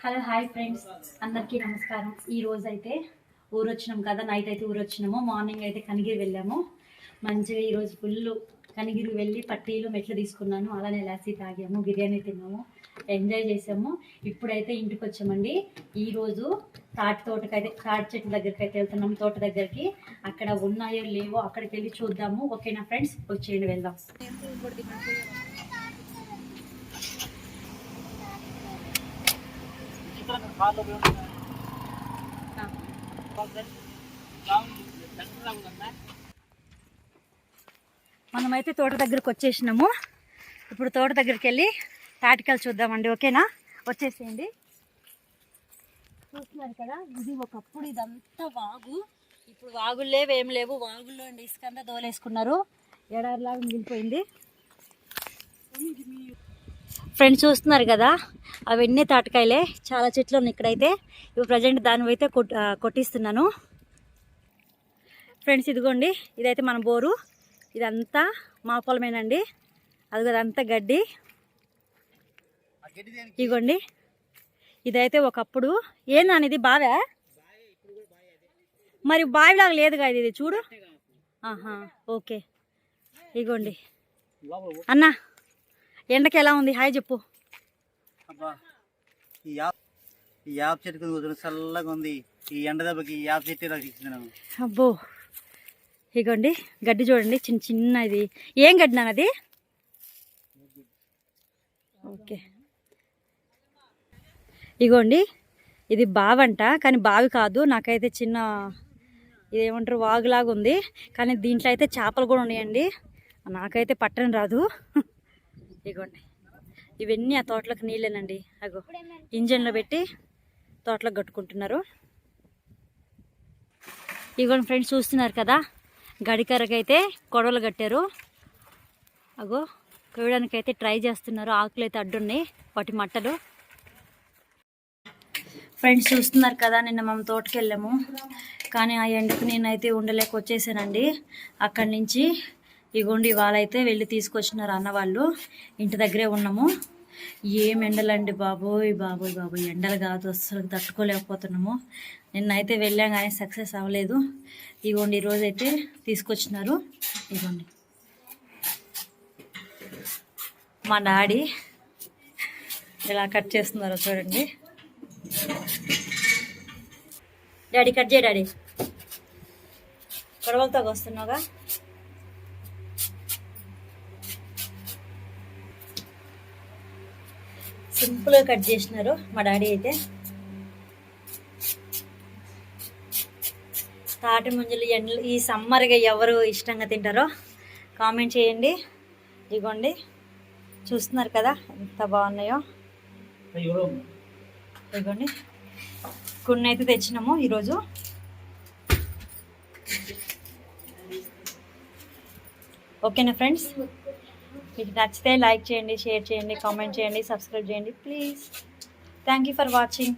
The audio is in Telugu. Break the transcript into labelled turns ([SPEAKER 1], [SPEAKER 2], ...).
[SPEAKER 1] Hello hi friends. అందరికీ నమస్కారం. ఈ రోజు అయితే ఊరు వచ్చినాం కదా నైట్ అయితే ఊరు వచ్చినాము మార్నింగ్ అయితే కనిగిరి వెళ్ళాము. మంచిగా ఈరోజు ఫుల్ కనిగిరి వెళ్ళి పట్టీలు మెట్లు తీసుకున్నాను. అలానే లాసి తాగాము బిర్యానీ తిన్నాము ఎంజాయ్ చేసాము. ఇప్పుడైతే ఇంటికి వచ్చామండి ఈరోజు తాటి తోటకైతే తాటి చెట్టు దగ్గరికి అయితే వెళ్తున్నాం. తోట దగ్గరికి అక్కడ ఉన్నాయో లేవో అక్కడికి వెళ్ళి చూద్దాము ఓకేనా ఫ్రెండ్స్? వచ్చేయండి వెళ్దాం. మనమైతే తోట దగ్గరకు వచ్చేసినాము. ఇప్పుడు తోట దగ్గరికి వెళ్ళి తాటికలు చూద్దామండి ఓకేనా? వచ్చేసేయండి. చూస్తున్నారు కదా ఇది ఒకప్పుడు ఇదంతా వాగు. ఇప్పుడు వాగులు లేవు ఏం లేవు. వాగుల్లో ఇసుకంతా దోలేసుకున్నారు ఎడారిలాగా మిగిలిపోయింది. ఫ్రెండ్స్ చూస్తున్నారు కదా అవన్నీ తాటకాయలే చాలా చెట్లు ఉన్నాయి ఇక్కడైతే. ఇప్పుడు ప్రజెంట్ దానివైతే కొట్ కొట్టిస్తున్నాను. ఫ్రెండ్స్ ఇదిగోండి ఇదైతే మన బోరు. ఇదంతా మా పొలమేనండి. అది అదంతా గడ్డి. ఇదిగోండి ఇదైతే ఒకప్పుడు. ఏనా ఇది బావే? మరి బావిలాగా లేదుగా ఇది చూడు. ఆహా ఓకే. ఇగోండి అన్నా ఎండకి ఎలా ఉంది? హాయ్ చెప్పు.
[SPEAKER 2] అబ్బా ఈ యాప్ చెట్టు కూర్చొని చల్లగా ఉంది. ఈ ఎండ దెబ్బకి ఈ యాప్ చెట్టు
[SPEAKER 1] అబ్బో. ఇగోండి గడ్డి చూడండి చిన్న చిన్న ఇది. ఏం గడ్డి అది? ఓకే. ఇగోండి ఇది బావంట కానీ బావి కాదు. నాకైతే చిన్న ఇదేమంటారు వాగులాగా ఉంది కానీ దీంట్లో అయితే చేపలు కూడా ఉన్నాయండి. నాకైతే పట్టడం రాదు. ఇగోండి. ఇవన్నీ ఆ తోటలకు నీళ్ళేనండి. అగో ఇంజన్లో పెట్టి తోటలకు కట్టుకుంటున్నారు. ఇగోండి ఫ్రెండ్స్ చూస్తున్నారు కదా? గడికరకైతే కొడవలు కట్టారు. అగో కోయడానికి అయితే ట్రై చేస్తున్నారు. ఆకులు అయితే అడ్డున్నాయి వాటి మట్టలు. ఫ్రెండ్స్ చూస్తున్నారు కదా? నిన్న మేము తోటకి వెళ్ళాము కానీ ఆ ఎండకు నేనైతే ఉండలేక వచ్చేసానండి. అక్కడి నుంచి ఇగోండి వాళ్ళైతే వెళ్ళి తీసుకొచ్చినారు అన్న వాళ్ళు. ఇంటి దగ్గరే ఉన్నాము. ఏం ఎండలండి బాబోయ్ బాబోయ్ బాబోయ్. ఎండలు కాదు అసలు తట్టుకోలేకపోతున్నాము. నిన్నైతే వెళ్ళాం కానీ సక్సెస్ అవ్వలేదు. ఇగోండి ఈరోజు అయితే తీసుకొచ్చినారు. ఇగోండి. మా డాడీ ఇలా కట్ చేస్తున్నారో చూడండి. డాడీ కట్ చేయ డాడీ. గొడవలతో వస్తున్నావుగా? సింపుల్గా కట్ చేసినారు మా డాడీ అయితే. తాటి ముంజలు ఎండలు ఈ సమ్మర్గా ఎవరు ఇష్టంగా తింటారో కామెంట్ చేయండి. ఇదిగోండి చూస్తున్నారు కదా ఎంత బాగున్నాయో. ఇదిగోండి కొన్ని అయితే తెచ్చినాము ఈరోజు. ఓకేనా ఫ్రెండ్స్? మీకు నచ్చితే లైక్ చేయండి షేర్ చేయండి కామెంట్ చేయండి సబ్స్క్రైబ్ చేయండి. Please. Thank you for watching.